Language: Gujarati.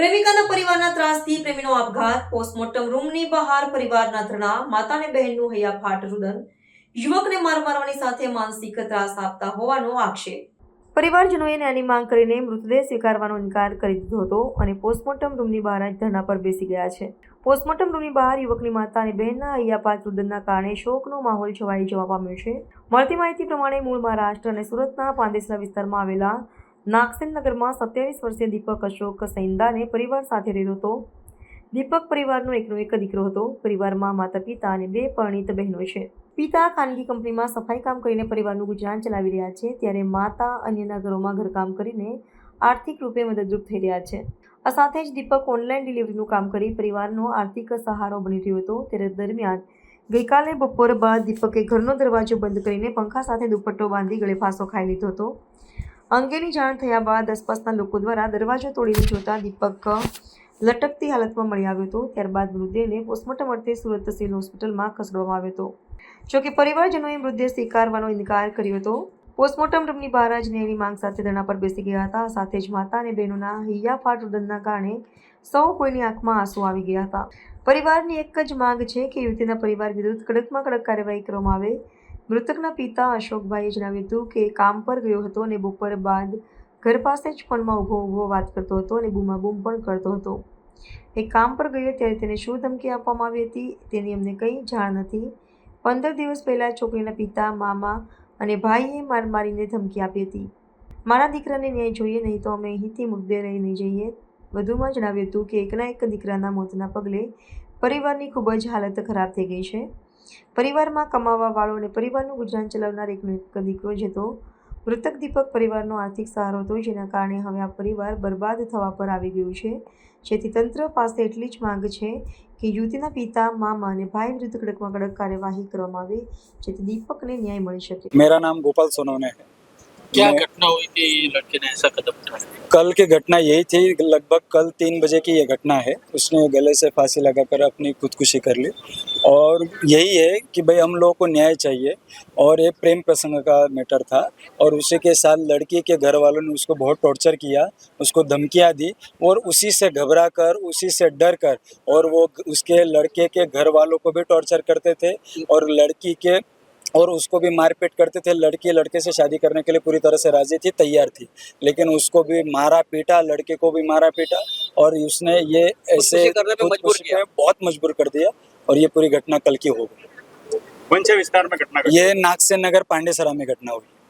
પ્રેમિકાના પરિવારના ત્રાસથી પ્રેમીનો આપઘાત, પોસ્ટમોર્ટમ રૂમની બહાર પરિવારના ધરણા માતા અને બહેનનું હૈયાફાટ રુદન, યુવકને માર મારવાની સાથે માનસિક ત્રાસ આપતા હોવાનો આક્ષેપ. પરિવારજનોએ ન્યાયની માંગ કરીને મૃતદેહ સ્વીકારવાનો ઇનકાર કરી દીધો હતો અને પોસ્ટમોર્ટમ રૂમની બહાર જ ધરણા પર બેસી ગયા છે. પોસ્ટમોર્ટમ રૂમની બહાર યુવકની માતા અને બહેનના હૈયાપાત રુદનના કારણે શોકનો માહોલ છવાઈ જવા પામ્યો છે. મળતી માહિતી પ્રમાણે મૂળ મહારાષ્ટ્ર અને સુરતના પાંદેસરા વિસ્તારમાં આવેલા નાગસેન નગરમાં સત્યાવીસ વર્ષીય દીપક અશોક સૈંદાને પરિવાર સાથે રહેતો હતો. દીપક પરિવારનો એકનો એક દીકરો હતો. પરિવારમાં માતા પિતા અને બે પરણિત બહેનો છે. પિતા ખાનગી કંપનીમાં સફાઈ કામ કરીને પરિવારનું ગુજરાન ચલાવી રહ્યા છે. ત્યારે માતા અન્યના ઘરોમાં ઘરકામ કરીને આર્થિક રૂપે મદદરૂપ થઈ રહ્યા છે. આ સાથે જ દીપક ઓનલાઈન ડિલિવરીનું કામ કરી પરિવારનો આર્થિક સહારો બની રહ્યો હતો. ત્યારે દરમિયાન ગઈકાલે બપોર બાદ દીપકે ઘરનો દરવાજો બંધ કરીને પંખા સાથે દુપટ્ટો બાંધી ગળે ફાંસો ખાઈ લીધો હતો. અંગેની જાણ થયા બાદ આસપાસના લોકો દ્વારા દરવાજો તોડીને જોતા દીપક લટકતી હાલતમાં મળી આવ્યો હતો. ત્યારબાદ મૃતદેહને પોસ્ટમોર્ટમ અર્થે સુરત સિવિલ હોસ્પિટલમાં ખસેડવામાં આવ્યો હતો. જોકે પરિવારજનોએ મૃતદેહ સ્વીકારવાનો ઇનકાર કર્યો હતો. પોસ્ટમોર્ટમ રૂમની બહાર જ ન્યાયની માંગ સાથે ધરણા પર બેસી ગયા હતા. સાથે જ માતા અને બહેનોના હૈયાફાટ રુદનના કારણે સૌ કોઈની આંખમાં આંસુ આવી ગયા હતા. પરિવારની એક જ માંગ છે કે યુવતીના પરિવાર વિરુદ્ધ કડકમાં કડક કાર્યવાહી કરવામાં આવે. મૃતકના પિતા અશોકભાઈએ જણાવ્યું હતું કે કામ પર ગયો હતો અને બપોર બાદ ઘર પાસે જ ફોનમાં ઊભો ઊભો વાત કરતો હતો અને બૂમાબૂમ પણ કરતો હતો. એ કામ પર ગયો ત્યારે તેને શું ધમકી આપવામાં આવી હતી તેની અમને કંઈ જાણ નથી. પંદર દિવસ પહેલાં છોકરીના પિતા, મામા અને ભાઈએ માર મારીને ધમકી આપી હતી. મારા દીકરાને ન્યાય જોઈએ, નહીં તો અમે અહીંથી મુદ્દે રહી નહીં જઈએ. વધુમાં જણાવ્યું હતું કે એકના એક દીકરાના મોતના પગલે પરિવારની ખૂબ જ હાલત ખરાબ થઈ ગઈ છે. પરિવારમાં કમાવા વાળો અને પરિવારનું ગુજરાન ચલાવનાર એકનો એક દીકરો જ હતો મૃતક દીપક પરિવારનો આર્થિક સહારો હતો જેના કારણે હવે આ પરિવાર બરબાદ થવા પર આવી ગયું છે જેથી તંત્ર પાસે એટલી જ માંગ છે કે યુવતીના પિતા મામા અને ભાઈ વિરુદ્ધ કડકમાં કડક કાર્યવાહી કરવામાં આવે જેથી દીપકને ન્યાય મળી શકે मेरा नाम गोपाल सोनवने है क्या मैं- घटना हुई थी लड़के ने ऐसा कदम उठाया कल की घटना यही थी लगभग कल तीन बजे की ये घटना है उसने गले से फांसी लगाकर अपनी खुदकुशी कर ली और यही है कि भाई हम लोगों को न्याय चाहिए। और ये प्रेम प्रसंग का मैटर था और उसी के साथ लड़की के घर वालों ने उसको बहुत टॉर्चर किया उसको धमकियाँ दी और उसी से घबरा कर उसी से डर कर और वो उसके लड़के के घर वालों को भी टॉर्चर करते थे और लड़की के और उसको भी मारपीट करते थे। लड़की लड़के से शादी करने के लिए पूरी तरह से राज़ी थी तैयार थी। लेकिन उसको भी मारा पीटा लड़के को भी मारा पीटा और उसने ये ऐसे। बहुत मजबूर कर दिया। और ये पूरी घटना कल की हो गई कौन से विस्तार में घटना घटी ये नागसेन नगर पांडेसरा में घटना हुई